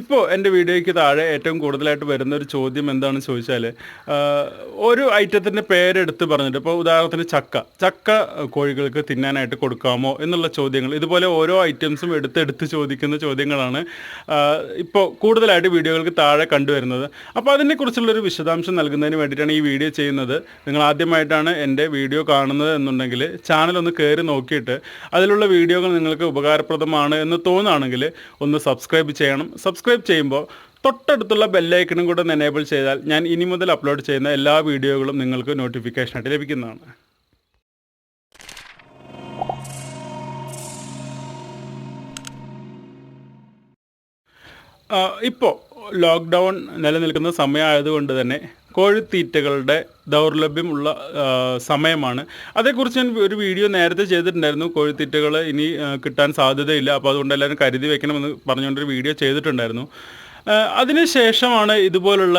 ഇപ്പോൾ എന്റെ വീഡിയോയ്ക്ക് താഴെ ഏറ്റവും കൂടുതലായിട്ട് വരുന്ന ഒരു ചോദ്യം എന്താണെന്ന് ചോദിച്ചാൽ ഒരു ഐറ്റത്തിന്റെ പേരെടുത്ത് പറഞ്ഞിട്ട് ഇപ്പോൾ ഉദാഹരണത്തിന് ചക്ക. ചക്ക കോഴികൾക്ക് തിന്നാനായിട്ട് കൊടുക്കാമോ എന്നുള്ള ചോദ്യങ്ങൾ ഇതുപോലെ ഓരോ ഐറ്റംസും എടുത്തെടുത്ത് ചോദിക്കുന്ന ചോദ്യങ്ങളാണ് ഇപ്പോൾ കൂടുതലായിട്ട് വീഡിയോകൾക്ക് താഴെ കണ്ടുവരുന്നത്. അപ്പോൾ അതിനെക്കുറിച്ചുള്ളൊരു വിശദാംശം നൽകുന്നതിന് വേണ്ടിയിട്ടാണ് ഈ വീഡിയോ ചെയ്യുന്നത്. നിങ്ങൾ ആദ്യമായിട്ടാണ് എന്റെ വീഡിയോ കാണുന്നത് എന്നുണ്ടെങ്കിൽ ചാനൽ ഒന്ന് കയറി നോക്കിയിട്ട് അതിലുള്ള വീഡിയോകൾ നിങ്ങൾക്ക് ഉപകാരപ്രദമാണ് എന്ന് തോന്നുകയാണെങ്കിൽ ഒന്ന് സബ്സ്ക്രൈബ് ചെയ്യണം. സബ്സ്ക്രൈബ് ചെയ്യുമ്പോൾ തൊട്ടടുത്തുള്ള ബെല്ലൈക്കണും കൂടെ ഒന്ന് എനേബിൾ ചെയ്താൽ ഞാൻ ഇനി മുതൽ അപ്ലോഡ് ചെയ്യുന്ന എല്ലാ വീഡിയോകളും നിങ്ങൾക്ക് നോട്ടിഫിക്കേഷനായിട്ട് ലഭിക്കുന്നതാണ്. ഇപ്പോൾ ലോക്ക്ഡൗൺ നിലനിൽക്കുന്ന സമയമായതുകൊണ്ട് തന്നെ കോഴിത്തീറ്റകളുടെ ദൗർലഭ്യമുള്ള സമയമാണ്. അതേക്കുറിച്ച് ഞാൻ ഒരു വീഡിയോ നേരത്തെ ചെയ്തിട്ടുണ്ടായിരുന്നു. കോഴിത്തീറ്റകൾ ഇനി കിട്ടാൻ സാധ്യതയില്ല. അപ്പോൾ അതുകൊണ്ട് എല്ലാവരും കരുതി വെക്കണമെന്ന് പറഞ്ഞുകൊണ്ടൊരു വീഡിയോ ചെയ്തിട്ടുണ്ടായിരുന്നു. അതിനുശേഷമാണ് ഇതുപോലുള്ള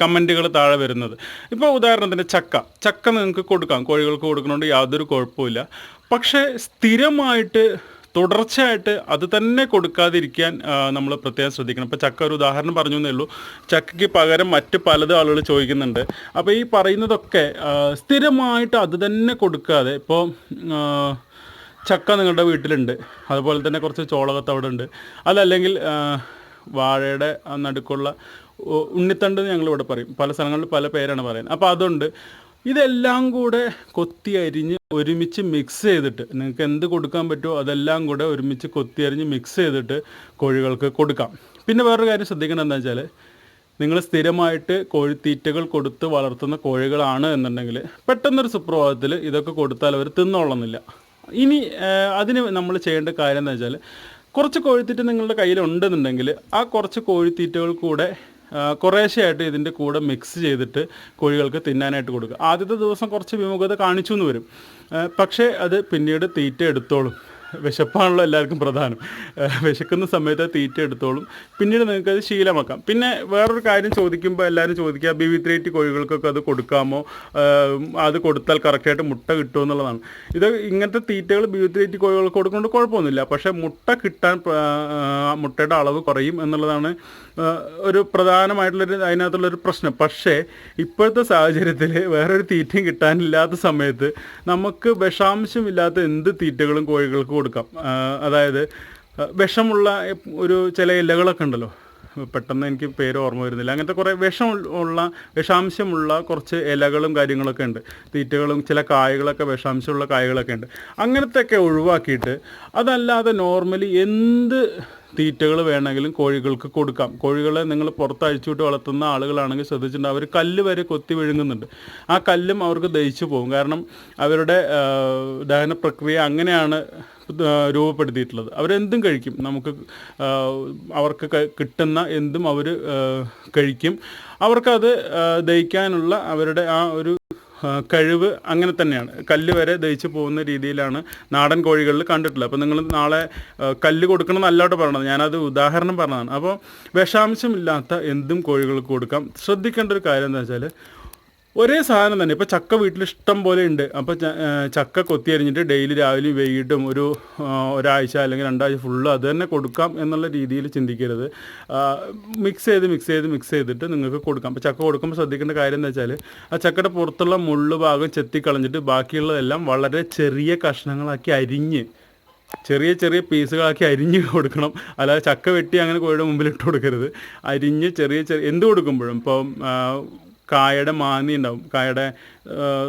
കമന്റുകൾ താഴെ വരുന്നത്. ഇപ്പോൾ ഉദാഹരണത്തിന് ചക്ക. ചക്ക നിങ്ങൾക്ക് കൊടുക്കാം. കോഴികൾക്ക് കൊടുക്കണോണ്ട് യാതൊരു കുഴപ്പമില്ല പക്ഷേ സ്ഥിരമായിട്ട് തുടർച്ചയായിട്ട് അത് തന്നെ കൊടുക്കാതിരിക്കാൻ നമ്മൾ പ്രത്യേകം ശ്രദ്ധിക്കണം. ഇപ്പോൾ ചക്ക ഒരു ഉദാഹരണം പറഞ്ഞു എന്നേ ഉള്ളൂ. ചക്കയ്ക്ക് പകരം മറ്റ് പലതും ആളുകൾ ചോദിക്കുന്നുണ്ട്. അപ്പോൾ ഈ പറയുന്നതൊക്കെ സ്ഥിരമായിട്ട് അത് തന്നെ കൊടുക്കാതെ ഇപ്പോൾ ചക്ക നിങ്ങളുടെ വീട്ടിലുണ്ട്. അതുപോലെ തന്നെ കുറച്ച് ചോളകത്ത് അവിടെ ഉണ്ട്. അതല്ലെങ്കിൽ വാഴയുടെ നടുക്കുള്ള ഉണ്ണിത്തണ്ട് ഞങ്ങൾ ഇവിടെ പറയും. പല സ്ഥലങ്ങളിൽ പല പേരാണ് പറയുന്നത്. അപ്പോൾ അതുണ്ട്. ഇതെല്ലാം കൂടെ കൊത്തി അരിഞ്ഞ് ഒരുമിച്ച് മിക്സ് ചെയ്തിട്ട് നിങ്ങൾക്ക് എന്ത് കൊടുക്കാൻ പറ്റുമോ അതെല്ലാം കൂടെ ഒരുമിച്ച് കൊത്തി അരിഞ്ഞ് മിക്സ് ചെയ്തിട്ട് കോഴികൾക്ക് കൊടുക്കാം. പിന്നെ വേറൊരു കാര്യം ശ്രദ്ധിക്കണം എന്താ വെച്ചാൽ നിങ്ങൾ സ്ഥിരമായിട്ട് കോഴിത്തീറ്റകൾ കൊടുത്ത് വളർത്തുന്ന കോഴികളാണ് എന്നുണ്ടെങ്കിൽ പെട്ടെന്നൊരു സുപ്രഭാതത്തിൽ ഇതൊക്കെ കൊടുത്താൽ അവർ തിന്നോളുന്നില്ല. ഇനി അതിന് നമ്മൾ ചെയ്യേണ്ട കാര്യം എന്താ വെച്ചാൽ കുറച്ച് കോഴിത്തീറ്റ നിങ്ങളുടെ കയ്യിലുണ്ടെന്നുണ്ടെങ്കിൽ ആ കുറച്ച് കോഴിത്തീറ്റകൾ കൂടെ കുറേശ്ശെയായിട്ട് ഇതിന്റെ കൂടെ മിക്സ് ചെയ്തിട്ട് കോഴികൾക്ക് തിന്നാനായിട്ട് കൊടുക്കുക. ആദ്യത്തെ ദിവസം കുറച്ച് വിമുഖത കാണിച്ചു എന്ന് വരും പക്ഷേ അത് പിന്നീട് തീറ്റ എടുത്തോളും. വിശപ്പാണല്ലോ എല്ലാവർക്കും പ്രധാനം. വിശക്കുന്ന സമയത്ത് തീറ്റ എടുത്തോളും. പിന്നീട് നിങ്ങൾക്ക് അത് ശീലമാക്കാം. പിന്നെ വേറൊരു കാര്യം ചോദിക്കുമ്പോൾ എല്ലാവരും ചോദിക്കുക ബി വി ത്രീ ടി കോഴികൾക്കൊക്കെ അത് കൊടുക്കാമോ? അത് കൊടുത്താൽ കറക്റ്റായിട്ട് മുട്ട കിട്ടുമോ എന്നുള്ളതാണ്. ഇത് ഇങ്ങനത്തെ തീറ്റകൾ ബി വി ത്രീ ടി കോഴികൾക്ക് കൊടുക്കുന്നത് കുഴപ്പമൊന്നുമില്ല പക്ഷേ മുട്ട കിട്ടാൻ മുട്ടയുടെ അളവ് കുറയും എന്നുള്ളതാണ് ഒരു പ്രധാനമായിട്ടുള്ളൊരു അതിനകത്തുള്ളൊരു പ്രശ്നം. പക്ഷേ ഇപ്പോഴത്തെ സാഹചര്യത്തിൽ വേറൊരു തീറ്റയും കിട്ടാനില്ലാത്ത സമയത്ത് നമുക്ക് വിഷാംശമില്ലാത്ത എന്ത് തീറ്റകളും കോഴികൾക്ക് കൊടുക്കാം. അതായത് വിഷമുള്ള ഒരു ചില ഇലകളൊക്കെ ഉണ്ടല്ലോ. പെട്ടെന്ന് എനിക്ക് പേര് ഓർമ്മ വരുന്നില്ല. അങ്ങനത്തെ കുറേ വിഷം ഉള്ള വിഷാംശമുള്ള കുറച്ച് ഇലകളും കാര്യങ്ങളൊക്കെ ഉണ്ട്. തീറ്റകളും ചില കായകളൊക്കെ വിഷാംശമുള്ള കായകളൊക്കെ ഉണ്ട്. അങ്ങനത്തെയൊക്കെ ഒഴിവാക്കിയിട്ട് അതല്ലാതെ നോർമലി എന്ത് തീറ്റകൾ വേണമെങ്കിലും കോഴികൾക്ക് കൊടുക്കാം. കോഴികളെ നിങ്ങൾ പുറത്ത് അഴിച്ചുവിട്ട് വളർത്തുന്ന ആളുകളാണെങ്കിൽ ശ്രദ്ധിച്ചിട്ടുണ്ട്. അവർ കല്ല് വരെ കൊത്തി വിഴുങ്ങുന്നുണ്ട്. ആ കല്ലും അവർക്ക് ദഹിച്ചു പോകും. കാരണം അവരുടെ ദഹന പ്രക്രിയ അങ്ങനെയാണ് രൂപപ്പെടുത്തിയിട്ടുള്ളത്. അവരെന്തും കഴിക്കും. നമുക്ക് അവർക്ക് കിട്ടുന്ന എന്തും അവർ കഴിക്കും. അവർക്കത് ദഹിക്കാനുള്ള അവരുടെ ആ ഒരു കഴിവ് അങ്ങനെ തന്നെയാണ്. കല്ല് വരെ ദഹിച്ചു പോകുന്ന രീതിയിലാണ് നാടൻ കോഴികളിൽ കണ്ടിട്ടുള്ളത്. അപ്പോൾ നിങ്ങൾ നാളെ കല്ല് കൊടുക്കണം നല്ലോട്ട് പറയണത് ഞാനത് ഉദാഹരണം പറഞ്ഞതാണ്. അപ്പോൾ വിഷാംശമില്ലാത്ത എന്തും കോഴികൾക്ക് കൊടുക്കാം. ശ്രദ്ധിക്കേണ്ട ഒരു കാര്യം എന്താ വെച്ചാൽ ഒരേ സാധനം തന്നെ. ഇപ്പോൾ ചക്ക വീട്ടിൽ ഇഷ്ടം പോലെ ഉണ്ട്. അപ്പോൾ ചക്ക കൊത്തി അരിഞ്ഞിട്ട് ഡെയിലി രാവിലെ വൈകിട്ടും ഒരു ഒരാഴ്ച അല്ലെങ്കിൽ രണ്ടാഴ്ച ഫുള്ള് അത് തന്നെ കൊടുക്കാം എന്നുള്ള രീതിയിൽ ചിന്തിക്കരുത്. മിക്സ് ചെയ്ത് മിക്സ് ചെയ്ത് മിക്സ് ചെയ്തിട്ട് നിങ്ങൾക്ക് കൊടുക്കാം. അപ്പോൾ ചക്ക കൊടുക്കുമ്പോൾ ശ്രദ്ധിക്കേണ്ട കാര്യം എന്താ വെച്ചാൽ ആ ചക്കയുടെ പുറത്തുള്ള മുള്ളു ഭാഗം ചെത്തിക്കളഞ്ഞിട്ട് ബാക്കിയുള്ളതെല്ലാം വളരെ ചെറിയ കഷ്ണങ്ങളാക്കി അരിഞ്ഞ് ചെറിയ ചെറിയ പീസുകളാക്കി അരിഞ്ഞ് കൊടുക്കണം. അല്ലാതെ ചക്ക വെട്ടി അങ്ങനെ കോഴിയുടെ മുമ്പിൽ ഇട്ട് കൊടുക്കരുത്. അരിഞ്ഞ് ചെറിയ ചെറിയ എന്ത് കൊടുക്കുമ്പോഴും ഇപ്പം കായയുടെ മാന്തി ഉണ്ടാവും. കായയുടെ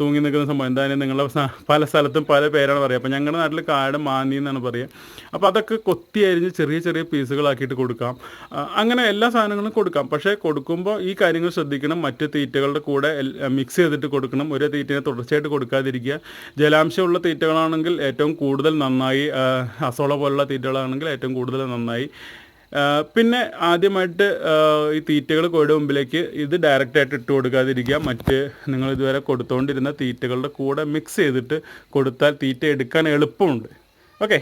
തൂങ്ങി നിൽക്കുന്ന സംഭവം. എന്തായാലും നിങ്ങളുടെ പല സ്ഥലത്തും പല പേരാണ് പറയുക. അപ്പോൾ ഞങ്ങളുടെ നാട്ടിൽ കായയുടെ മാന്തി എന്നാണ് പറയുക. അപ്പോൾ അതൊക്കെ കൊത്തി അരിഞ്ഞ് ചെറിയ ചെറിയ പീസുകളാക്കിയിട്ട് കൊടുക്കാം. അങ്ങനെ എല്ലാ സാധനങ്ങളും കൊടുക്കാം. പക്ഷേ കൊടുക്കുമ്പോൾ ഈ കാര്യങ്ങൾ ശ്രദ്ധിക്കണം. മറ്റ് തീറ്റകളുടെ കൂടെ മിക്സ് ചെയ്തിട്ട് കൊടുക്കണം. ഒരേ തീറ്റയെ തുടർച്ചയായിട്ട് കൊടുക്കാതിരിക്കുക. ജലാംശമുള്ള തീറ്റകളാണെങ്കിൽ ഏറ്റവും കൂടുതൽ നന്നായി അസോള പോലുള്ള തീറ്റകളാണെങ്കിൽ ഏറ്റവും കൂടുതൽ നന്നായി പിന്നെ ആദ്യമായിട്ട് ഈ തീറ്റകൾ കോഴിയുടെ മുമ്പിലേക്ക് ഇത് ഡയറക്റ്റായിട്ട് ഇട്ട് കൊടുക്കാതിരിക്കുക. മറ്റ് നിങ്ങൾ ഇതുവരെ കൊടുത്തുകൊണ്ടിരുന്ന തീറ്റകളുടെ കൂടെ മിക്സ് ചെയ്തിട്ട് കൊടുത്താൽ തീറ്റ എടുക്കാൻ എളുപ്പമുണ്ട്. ഓക്കെ